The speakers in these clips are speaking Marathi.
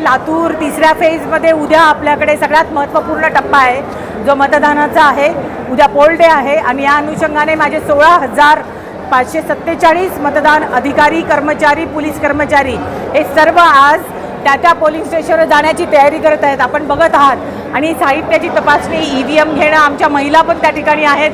लातूर तिसऱ्या फेजमध्ये उद्या आपल्याकडे सगळ्यात महत्त्वपूर्ण टप्पा आहे जो मतदानाचा आहे. उद्या पोल डे आहे आणि या अनुषंगाने माझे सोळा हजार पाचशे सत्तेचाळीस मतदान अधिकारी कर्मचारी पोलीस कर्मचारी हे सर्व आज त्या त्या पोलिंग स्टेशनवर जाण्याची तयारी करत आहेत. आपण बघत आहात. आणि साहित्याची तपासणी ई व्ही एम घेणं आमच्या महिला पण त्या ठिकाणी आहेत.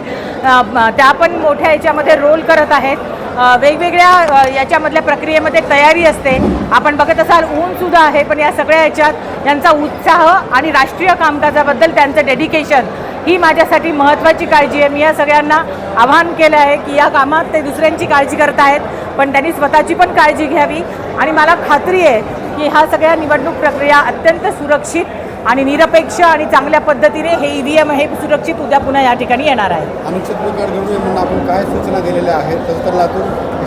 त्या पण मोठ्या याच्यामध्ये रोल करत आहेत. वेगवेगळ्या याच्यामधल्या प्रक्रियेमध्ये तयारी असते. आपण बघत असाल ऊनसुद्धा आहे पण या सगळ्या याच्यात यांचा उत्साह आणि राष्ट्रीय कामकाजाबद्दल त्यांचं डेडिकेशन ही माझ्यासाठी महत्त्वाची काळजी आहे. मी या सगळ्यांना आवाहन केलं आहे की या कामात ते दुसऱ्यांची काळजी करत आहेत पण त्यांनी स्वतःची पण काळजी घ्यावी. आणि मला खात्री आहे की ह्या सगळ्या निवडणूक प्रक्रिया अत्यंत सुरक्षित आणि निरपेक्ष आणि चांगल्या पद्धतीने हे ई व्ही एम हे सुरक्षित उद्या पुन्हा या ठिकाणी येणार आहे. अनुचित प्रकार घडू नये म्हणून आपण काय सूचना दिलेल्या आहेत तसं तर लातूर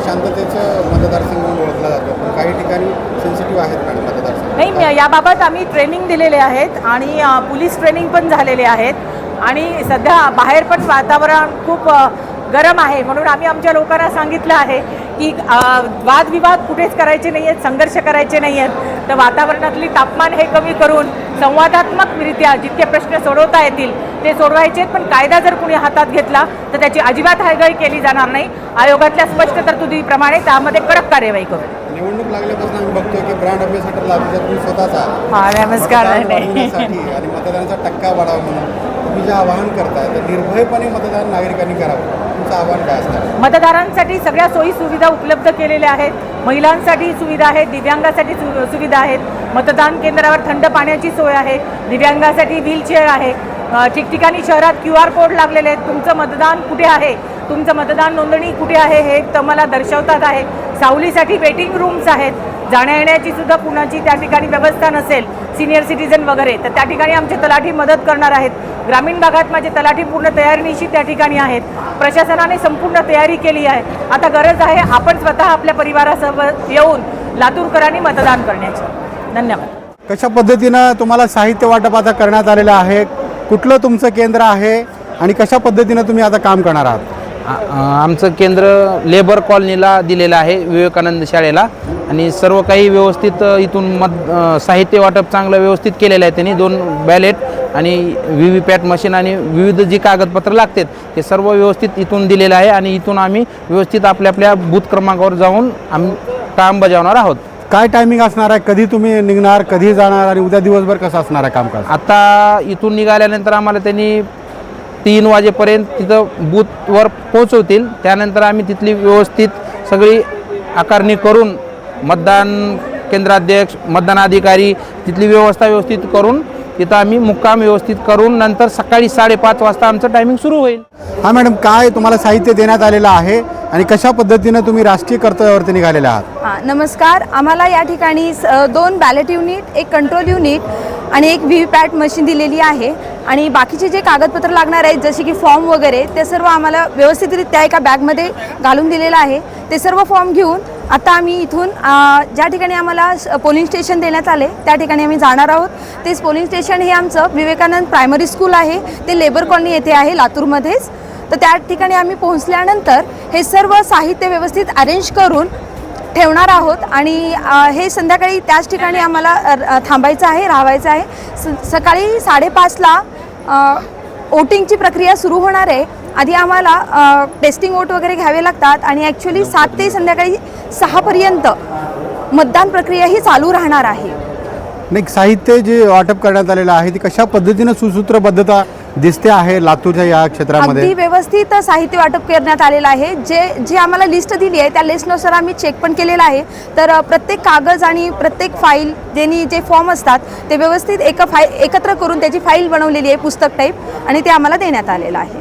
शांततेचं मतदारसंघ म्हणून ओळखला जातो. पण काही ठिकाणी सेन्सिटिव्ह आहेत मॅडम मतदारसंघ. नाही याबाबत आम्ही ट्रेनिंग दिलेले आहेत आणि पोलीस ट्रेनिंग पण झालेले आहेत. आणि सध्या बाहेर पण वातावरण खूप गरम आहे. म्हणून आम्ही आमच्या लोकांना सांगितलं आहे की वादविवाद कुठेच करायचे नाही आहेत संघर्ष करायचे नाही आहेत तर वातावरणातली तापमान हे कमी करून संवादात्मकरित्या जितके प्रश्न सोडवता येतील ते सोडवायचे आहेत. पण कायदा जर कुणी हातात घेतला तर त्याची अजिबात हयगय केली जाणार नाही. आयोगातल्या स्पष्ट तरतुदीप्रमाणे त्यामध्ये कडक कार्यवाही करू. निवडणूक लागल्यापासून आम्ही बघतोय की ब्रँड अम्बेसेडर स्वतःचा. हा नमस्कार आणि मतदानाचा टक्का वाढावा म्हणून. तुम्ही जे आवाहन करताय तर निर्भयपणे मतदान नागरिकांनी करावं. तुमचं आव्हान काय असणार? मतदारांसाठी सगळ्या सोयी सुविधा उपलब्ध केलेल्या आहेत. महिलांसाठी सुविधा आहेत दिव्यांगासाठी सु सुविधा आहेत. मतदान केंद्रावर थंड पाण्याची सोय आहे. दिव्यांगासाठी व्हीलचेअर आहे. अ, ठिकठिकाणी शहरात क्यू आर कोड लागलेले आहेत. तुमचं मतदान कुठे आहे? तुमचं मतदान नोंदणी कुठे आहे हे तुम्हाला दर्शवतात आहे. सावलीसाठी वेटिंग रूम्स आहेत. जाण्या येण्याची सुद्धा कुणाची त्या ठिकाणी व्यवस्था नसेल सिनियर सिटीजन वगैरे तर त्या ठिकाणी आमचे तलाठी मदत करणार आहेत. ग्रामीण भागात माझे तलाठी पूर्ण तयारीनिशी त्या ठिकाणी आहेत. प्रशासनाने संपूर्ण तयारी केली आहे. आता गरज आहे आपण स्वतः आपल्या परिवारासह येऊन लातूरकरांनी मतदान करण्याची. धन्यवाद. कशा पद्धतीनं तुम्हाला साहित्य वाटप आता करण्यात आलेलं आहे? कुठलं तुमचं केंद्र आहे? आणि कशा पद्धतीनं तुम्ही आता काम करणार आहात? आमचं केंद्र लेबर कॉलनीला दिलेलं आहे विवेकानंद शाळेला. आणि सर्व काही व्यवस्थित इथून मत साहित्य वाटप चांगलं व्यवस्थित केलेलं आहे त्यांनी दोन बॅलेट आणि व्ही व्ही पॅट मशीन आणि विविध जी कागदपत्र लागतात ते सर्व व्यवस्थित इथून दिलेलं आहे आणि इथून आम्ही व्यवस्थित आपल्या आपल्या बूथ क्रमांकावर जाऊन आम्ही काम बजावणार आहोत. काय टायमिंग असणार आहे? कधी तुम्ही निघणार? कधी जाणार? आणि उद्या दिवसभर कसं असणार आहे कामकाज? आता इथून निघाल्यानंतर आम्हाला त्यांनी तीन वाजेपर्यंत तिथं बूथवर पोहोचवतील. त्यानंतर आम्ही तिथली व्यवस्थित सगळी आकारणी करून मतदान केंद्राध्यक्ष मतदान अधिकारी तिथली व्यवस्था व्यवस्थित करून तिथं आम्ही मुक्काम व्यवस्थित करून नंतर सकाळी साडेपाच वाजता आमचं टायमिंग सुरू होईल. हा मॅडम काय तुम्हाला साहित्य देण्यात आलेलं आहे आणि कशा पद्धतीनं तुम्ही राष्ट्रीय कर्तव्यावरती निघालेले आहात? हां नमस्कार. आम्हाला या ठिकाणी स- दोन बॅलेट युनिट एक कंट्रोल युनिट आणि एक व्ही व्ही पॅट मशीन दिलेली आहे. आणि बाकीचे जे कागदपत्र लागणार आहेत जसे की फॉर्म वगैरे ते सर्व आम्हाला व्यवस्थितरित्या एका बॅगमध्ये घालून दिलेलं आहे. ते सर्व फॉर्म घेऊन आता आम्ही इथून ज्या ठिकाणी आम्हाला स- पोलिंग स्टेशन देण्यात आले त्या ठिकाणी आम्ही जाणार आहोत. तेच पोलिंग स्टेशन हे आमचं विवेकानंद प्रायमरी स्कूल आहे. ते लेबर कॉलनी येथे आहे लातूरमध्येच. तर त्या ठिकाणी आम्ही पोहोचल्यानंतर हे सर्व साहित्य व्यवस्थित अरेंज करून ठेवणार आहोत आणि हे संध्याकाळी त्याच ठिकाणी आम्हाला थांबायचं आहे राहायचं आहे. स सकाळी साडेपाचला वोटिंगची प्रक्रिया सुरू होणार आहे. आधी आम्हाला टेस्टिंग वोट वगैरे घ्यावे लागतात आणि ॲक्च्युली सात ते संध्याकाळी सहापर्यंत मतदान प्रक्रिया ही चालू राहणार आहे. नाही साहित्य जे वाटप करण्यात आलेलं आहे ती कशा पद्धतीनं सुसूत्रबद्धता दिसते आहे लातूरच्या या क्षेत्रामध्ये? व्यवस्थित साहित्य वाटप करण्यात आलेलं आहे. जे जी आम्हाला लिस्ट दिली आहे त्या लिस्टनुसार आम्ही चेक पण केलेलं आहे. तर अ, प्रत्येक कागद आणि प्रत्येक फाईल ज्यांनी जे फॉर्म असतात ते व्यवस्थित एका फाईल एकत्र करून त्याची फाईल बनवलेली आहे पुस्तक टाईप आणि ते आम्हाला देण्यात आलेलं आहे.